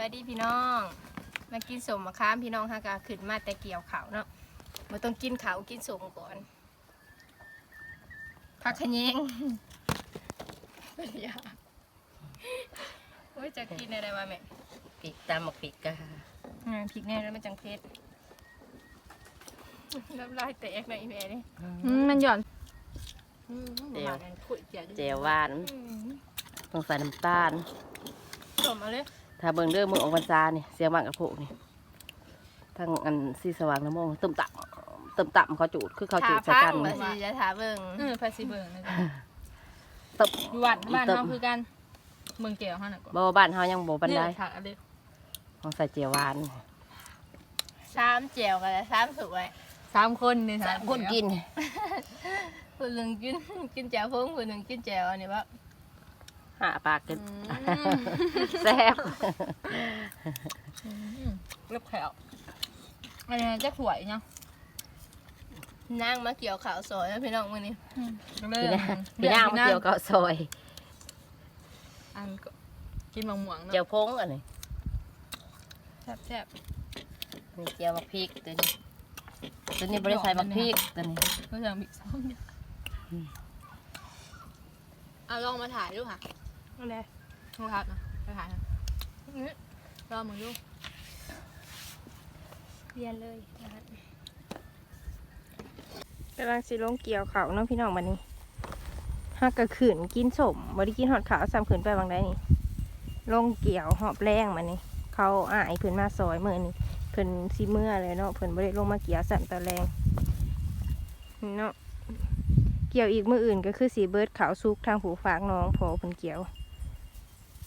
วัสดีพี่น้อง มากินสมมะขามพี่น้องฮะกะขึ้นมาแต่เกี่ยวเขาวเนาะมาต้องกินเขาวกินสมก่อนพักขะแยงไม่อยากโอ้ยจะกินอะไรวะแม่ปิกตามหมกปิกกะอ่าพริกแน่แล้วมันจังเพชรน้ำลายแตกในะอีแม่นี่มันหย่อนเจียวคุยเจียวเจียวหวานอืมต้องใส่น้ำตาลสมเอาเลย ถ้าเบิ่งเด้อมือองค์พรรษานี่เสียงมากกับพวกนี่ทั้งอันสีสว่างน้ำมงตึมตับตึมตับเขาจูดคือเขาจูดใส่พักันงมาสิจะถาเบิ่งเออภาษีเบิ่งนะจ๊ะตึบอยู่วัดบ้านเฮาคือกันเมืองเกี่ยวเฮาน่ะก็บ่บ้านเฮายังบ่บันไดเนี่ยถักอะไรต้องใส่เจียวหวานสามเจียวกันแล้วสามสวยสามคนนี่สามคนกินคนหนึ่งกินกินแจ่วพงคนหนึ่งกินแจ่วอันนี้ว่า หาปากกันอืมแซ่บเล็บแขวอันนี้จะสวยเนาะนั่งมาเกี่ยวข่าวสวยนะพี่น้องมื้อนี้เริ่พี่มนางพี่นางมาเกี่ยวกับซอยอันก็กินมะม่วงเจียเนาะวพงอันนี้แซ่บนี่เจียวมะพริกตัวนี้ตัวนี้บ่ได้ใส่มะพริกตัวนี้ๆเพื่อจะมีซ้อมเนี่ยเอาลองมาถ่ายดูค่ะ นั่นแหละลองถ่ายนะไปถ่ายนะลองมึงดูเรียนเลยกำลังสิลงเกี่ยวเขาวเนาะพี่น้องบัดนี้ฮักกะขืนกินสมบ่ได้กินหอดขาวซ้ำขืนไปบางได้นี่ลงเกี่ยวหอบแรงมานี่เขาอ้ายเพิ่นมาซอยเมื้อนี้เพิ่นสิเมื่อเลยเนาะเพิ่นบ่ได้ลงมาเกี่ยวสั่นตอนแรงเนาะเกี่ยวอีกมืออื่นก็คือสีเบิร์ดขาวสุกทางผูฝากน้องพอเพิ่นเกี่ยว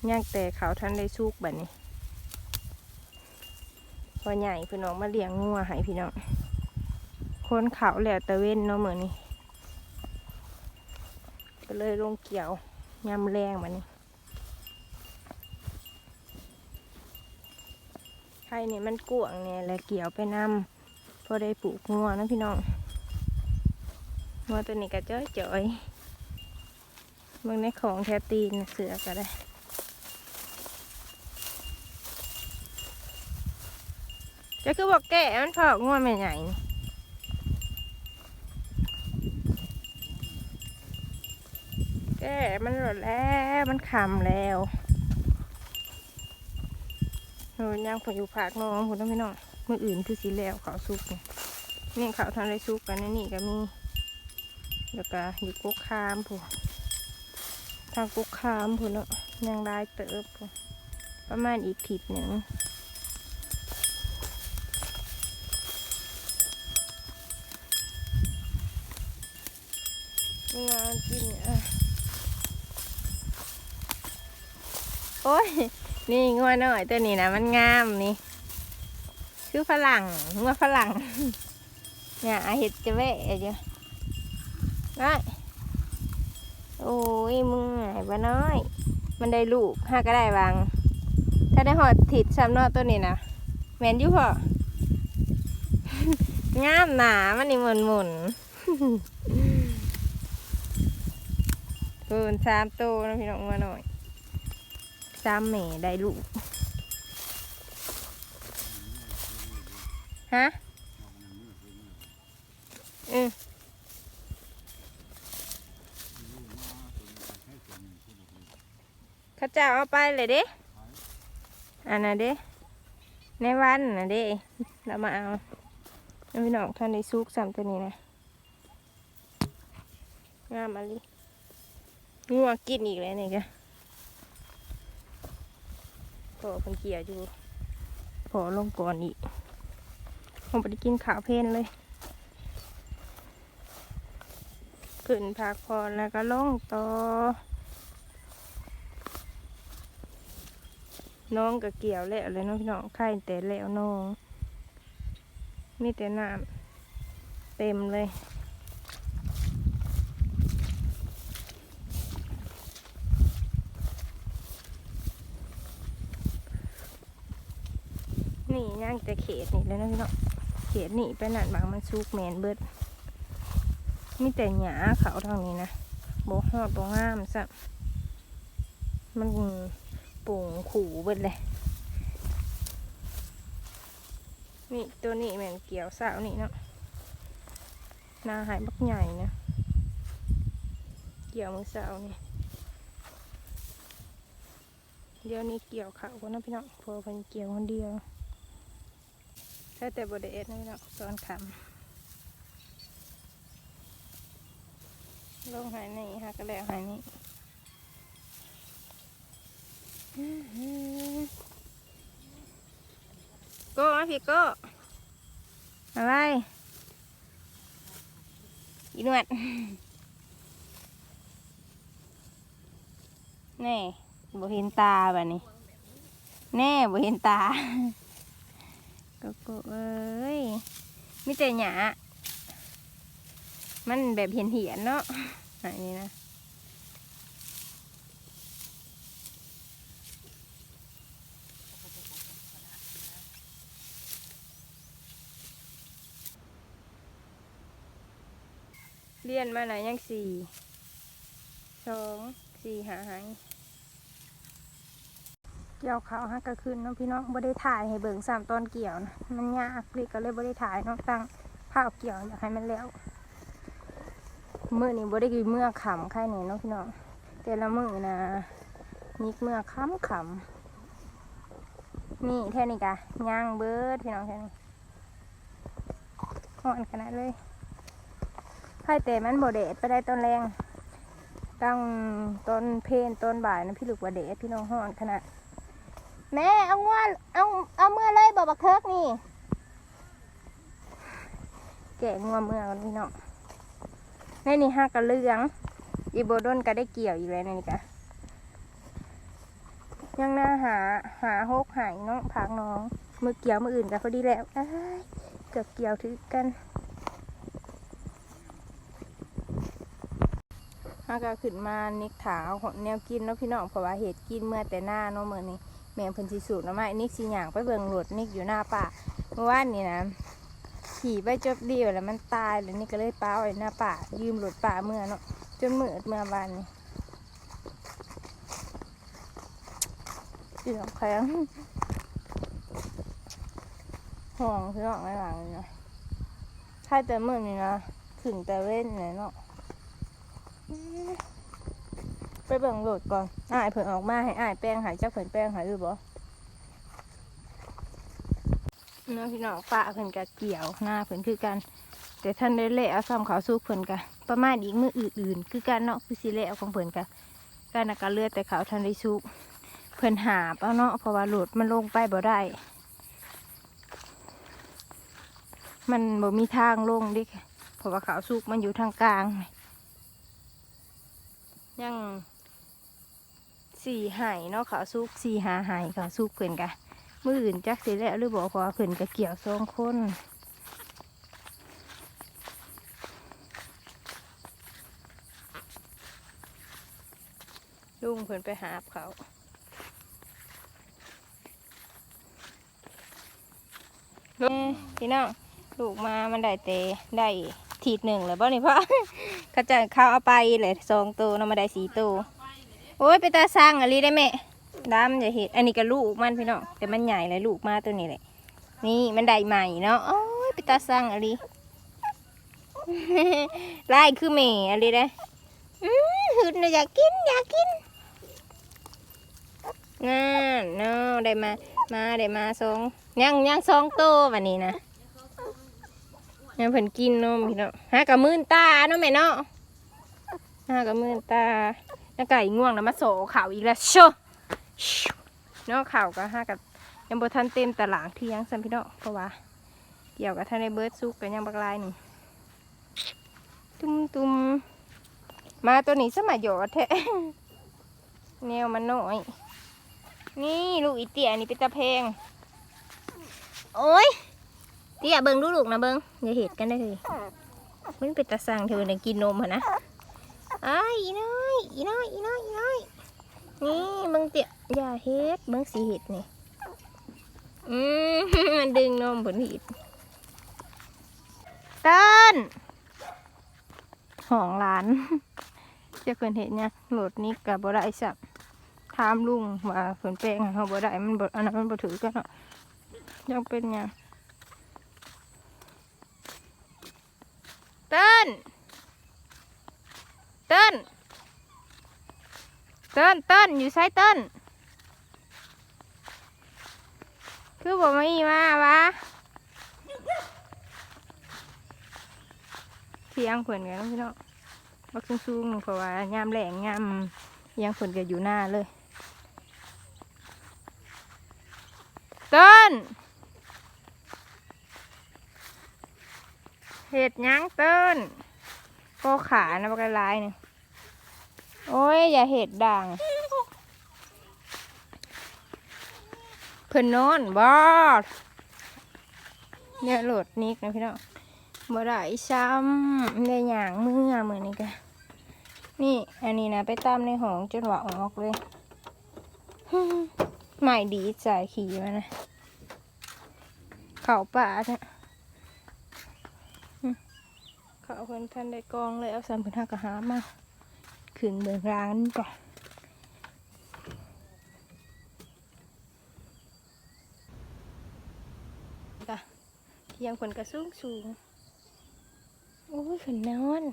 ย่างแต่เขาวทันได้สุกบัดนี้พอใหญ่พี่น้องมาเลี้ยงงัวให้พี่น้องคนเขาแหล้วตะเว้นเนาะเหมือนนี้ก็เลยลงเกี่ยวยำแรงมานี่ไข่นี่มันกวงเนี่ยแล้วเกี่ยวไปนำพอได้ปลูกงัวนะพี่น้องงัวตัวนี้ก็จ้อยจ่อยๆเบิ่งในของแทตีนเสือก็ได้ จะคือบอกแก่มันพอกง่วงใหญ่ๆนี่แก่มันหลดแล้วมันคำแล้วโอ้ยยังผมอยู่ภาคน้องผมต้องไปนอนมืออื่นคือสีแล้วเขาวสุกเนี่ยนี่เขาทำอะไรสุกกันนะนี่ก็มีแล้วก็อยู่กุ๊กคามผู้ทางกุ๊กคามผู้เนาะยังได้เติบพู้นประมาณอีกถิดหนึ่ง งานจริงอะโอ้ย นี่งัวหน่อยตัวนี้นะมันงามนี่ คือฝรั่งงัวฝรั่ง เนี่ยอาเห็ดจะแวะเดียวได้โอ้ยมึงหายไปน้อย มันได้ลูกห้าก็ได้บาง ถ้าได้หอดถิดซ้ำนอตัวนี้นะแมนอยุพองามหนามันนี่หมุนหมุนๆ เกินสามโตวนะพี่น้องมาหน่อยสามแม่ได้ลูกฮะอืมเข้าเจ้าเอาไปเลยเด้อันน่ะเด้ในวันน่ะเด้เรามาเอาพี่น้องท่านได้ซุกสามตัวนี้นะงามอะไร งัวกินอีกแล้วนี่แกพอเพิ่นเกี่ยวอยู่พอลงก่อนอีกผมไปกินข้าวเพนเลยขึ้นพักพรแล้วก็ลงต่อ น้องก็เกี่ยวแล้วเลยน้องพี่น้องไข่แต่แล้วน้อง มีแต่น้ำเต็มเลย นี่ย่างแต่เขตนี่เลยนะพี่น้องเขตนี่ไปนั่นบางมันซุกแมนเบิดมีแต่หยาเขาทางนี้นะโบฮอดโบงามซะมันปุ่งขู่เบิดเลยนี่ตัวนี้แมนเกี่ยวสาวนี่เนาะหนาหายบักใหญ่นะเกี่ยวมือสาวนี่เดี๋ยวนี้เกี่ยวเขาคนนะพี่น้องเพอเป็นเกี่ยวคนเดียว ใช่แต่บไดเอ็ดนี่เน้องตอนคำลงหายนี่ฮะก็แล้วหายนี่อื้อหือโก้มาพี่โก้อะไรอีนวดแน่บ่เห็นตาแบบนี้แน่บ่เห็นตา กโก้เอ้ยมิแต่หยามันแบบเห็นเหียนเนาะอันนี้นะเรียนมาไหนยังสี่สองสี่หาหาย เกี่ยวเขาฮะก็ขึ้นเนาะพี่น้องบ่ได้ถ่ายให้เบิ่งสามตอนเกี่ยวนะมันยากเลยก็เลยบ่ได้ถ่ายเนาะตั้งภาพเกี่ยวอยากให้มันแล้วเมื้อนี้บ่ได้กินเมื่อขำแค่นี้เนาะพี่น้องแต่ละมือนะนิกเมื่อค้ำขำนี่แค่นี้กะย่างเบิดพี่น้องแค่นี้ห่อนขนาดเลยไข่แต่มันบ่เดดไปได้ตอนแรงตั้งต้นเพนต้นบ่ายนะพี่ลูกว่าเดดพี่น้องห้อนขนาด แม่เอางวนเอาเอาเมื่อเลยบอกบักเทิกนี่ แกะงวเมื่อกันพี่น้องในนี่ห้ากระเลืองอีโบดนก็ได้เกี่ยวอีกแล้วในนี่กะยังหน้าหาหาหกหายน้องพักน้อง มือเกี่ยวมืออื่นกันพอดีแล้วเกือบเกี่ยวถือกันฮาก็ขึ้นมานิกถาเอาของแนวกินเนาะพี่น้องเพราะว่าเห็ดกินเมื่อแต่หน้าเนาะมื้อนี้ แม่งเพิ่นสิสูตรเนาะมานิกสิหย่างไปเบิ่งรถนิกอยู่หน้าป่าเมื่อวานนี่นะขี่ไปจบเดียวแล้วมันตายแล้วนี่ก็เลยป้าไว้หน้าป่า ยืมรถป่าเมื่อเนาะจนมืดเมื่อวานนี้เสียงแข็งห่วงพี่น้องไม่หลังเลยนะถ้าแต่มื้อนี้นะถึงแต่เว้นเลยเนาะ เบิ่งโหลดก่อนอ้ายเพิ่นออกมาให้อ้ายแป้งหายจักเพิ่นแป้งหายหรือบ่เนาะพี่น้องป้าเพิ่นก็เกี่ยวหน้าเพิ่นคือกัน แต่ท่านได้เละเอาซ้ำเขาวสู้เพิ่นก็ประมาณอีกมืออื่นๆ คือกันเนาะคือสิเละเอาของเพิ่นก็การนักการเลือดแต่เขาท่านได้สุกเพิ่นหาเอาเนาะเพราะว่าโหลดมันลงไปบ่ได้ มันบ่มีทางลงดิเพราะว่าเขาวสุกมันอยู่ทางกลางยัง สี่หายเนาะเขาวซุกสี่หาหายเขาวซุกเพิ่นกะมืออื่นจักสิแล้วหรือบอกว่าเพิ่นกะเกี่ยวสองคนลุงเพิ่นไปหาบเขาลุงพี่น้องลูกมามันได้เตได้ทีดหนึ่งเลยบ่นี่พ่อเขาจะเข้าเอาไปเลยสองตัวเนาะมาได้สี่ตัว โอ้ยไปตาสร้างอะไรได้แม่ดำอย่าเห็ดอันนี้ก็ลูกมันพี่น้องแต่มันใหญ่เลยลูกมาตัวนี้เลยนี่มันได้ใหม่เนาะโอ้ยไปตาสร้างอะไรไล่คือแม่อะไรได้อืมหืดนะอยากกินอยากกินนั่นเนาะได้มามาได้มาสองยังยังสองตัววันนี้นะยังเพิ่นกินนมพี่เนาะหากับมื่นตาเนาะแม่เนาะหากับมื่นตา แล้วไก่ง่วงแล้วมาโสข่าวอีกแล้วโชเนาะข่าวก็หากับยังบ่ทันเต็มตารางเที่ยงซัมพี่เนาะเพราะว่าเกี่ยวกับท่านในเบิร์ดซุกกันยังบักลายหนึ่งตุ้มตุ้มมาตัวนี้สมัยหยอดแท้แนวมันน้อย นี่ลูกอีเตียนี่เป็นตะเพง โอ้ยเตี้ยเบิงลูกนะเบิงอย่าเห็ดกันได้เลยมันเป็นตาสั่งเธอเนี่ยกินนมเหรอนะ ไอ้าอีน้อยอีน้อยอีน้อยอีน้อยนี่มึงเตี่ยอย่าเฮ็ดมึงสีเห็ดนี่อืมันดึงนมผลหิดเต้นของหลานจะเกินเหตุเนี่ยโหลดนี้กับบ่ได้สับทามลุงว่าผุนแปลงห้เฮาบ่ได้มันบ่อันนั้นมันบ่ถือกันเนาะยังเป็นไงเต้น ติ้นเติ้นเติ้นอยู่ใช้เติ้นคือบอกไม่มาวะเที่ยงเพิ่นกันพี่น้องบักสูงๆเพราะว่ายามแหลงยามยังเพิ่นก็อยู่หน้าเลย เติ้นเห็ดยังเติ้นโกขานะบักละลายเนี่ย โอ้ย อย่าเห็ดด่าง เพิ่นนอนบอดเนี่ยโหลดนิกนะพี่น้องบ่ได้ซ้ำได้อย่างเมื่อมือนนี้กะนี่ อันนี้นะไปตามในห้องจนว่าออกเลยใหม่ดีใจขี่มานะ เขาป่าเนี่ยเขาเพิ่นท่านได้กองเลยเอาสัมผัสกระหามา ขึ้นเบิกร้านก่อนจ้ะเที่ยงคนกระสูงสูงโอ้ยขึ้นนอน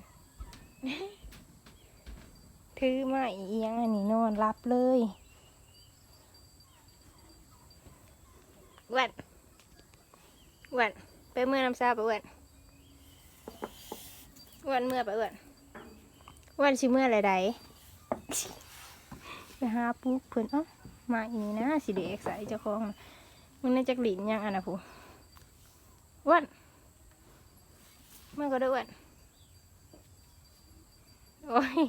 ถือมาอียงอันนี้นอนรับเลยวันวันไปเมื่อน้ำซาไปวันวันเมื่อไปวัน วันชิเมื่ออะไรใดไปหาปุ๊กเพิ่นเอ้ามาอีนี่นะสิเด็กใส่เจ้าของมึงในจักหลินยังอันนะผู้วันเมื่อก็ได้วันโอ้ย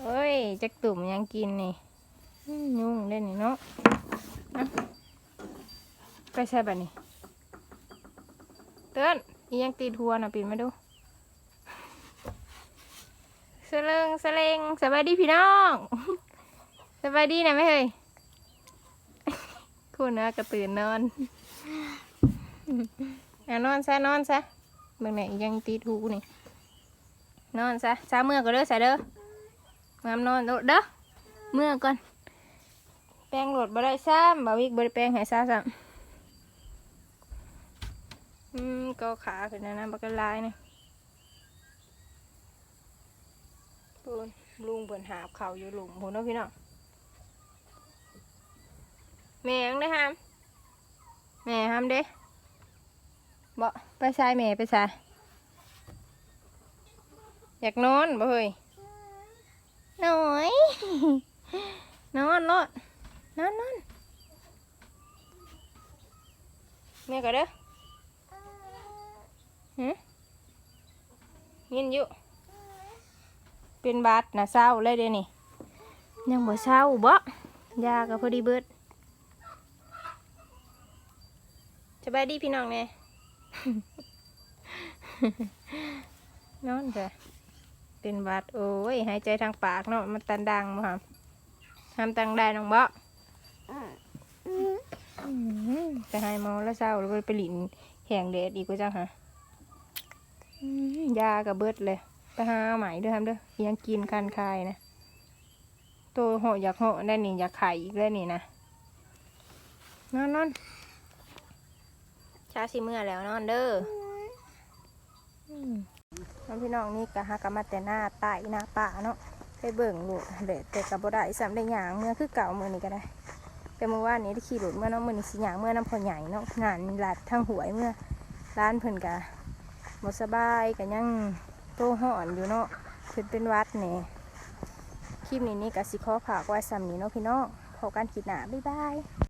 โอ้ยจักตุ่มยังกินนี่ยุ่งเล่นนี่เนาะไปใส่แบบนี้เตือนอียังตีทัวนะปิดมาดู สะเลงสเลงสบายดีพี่น้องสบายดีนะไม่เฮ้ยคุณนะกระตื่นนอนอะนอนซะนอนซะเมื่อไหร่ยังตีทูนี่นอนซะซาเมื่อก็เด้อซะเด้อมามนอนโดดเด้อเมื่อก่อน แปรงโหลดบ่ได้ซ้ำบ่าวิกบ่ได้แปรงให้ซ้ำซ้ำอืมก็ขาขึ้นนะนะบักละลายนี่ปูน ลุงเปิ่นหาบเขาอยู่หลุมพูนเนาะพี่น้องแม่ยังได้ห้ามแม่ห้ามเด้บ่ไปชายแม่ไปชายอยากนอนบ่เฮ้ยหน่อยนอนนอนนอนนอนแม่ก็เด้อหืมยินอยู่ เป็นบาดนะเศร้าเลยเดี๋ยวนี้ยังบ่เศร้าบ่ยาก็พอดีเบิดสบายดีพี่น้องเนี่ยนอนจ้ะเป็นบาดโอ้ยหายใจทางปากเนาะมันตันดังบ่ครับทำตังได้น้องบ่อืมไปหายหมอแล้วเศร้าแล้วไปหลินแข่งแดดอีกว่าจังฮะอืมยากับเบิดเลย ไปหาไหมเด้อครับเด้อยังกินคันคายนะ ตัวเหาะอยากเหาะได้นี่อยากไข่อีกได้นี่นะนอนนอนชาสิเมื่อแล้วนอนเด้ออืมน้องพี่น้องนี่กะฮากะมาแต่หน้าใต้หน้าป่าเนาะไปเบิ่งหลุดเด็ดแต่กับบ่ได้สำได้หยางเมื่อคือเก่ามือนี้ก็ได้แต่เมื่อวานนี้ได้ขี่รถเมื่อน้องมือนี้สิหยางเมื่อน้ำพอใหญ่เนาะงานหลัดทางหวยเมื่อร้านเพิ่นกะบ่สบายกะยัง โตห่อนอยู่เนาะเพิ่นเป็นวัดนี่คลิปนี้นี่กับสิขอฝากไว้สำนี้เนาะพี่น้องพบกันคลิปหน้าบ๊ายบาย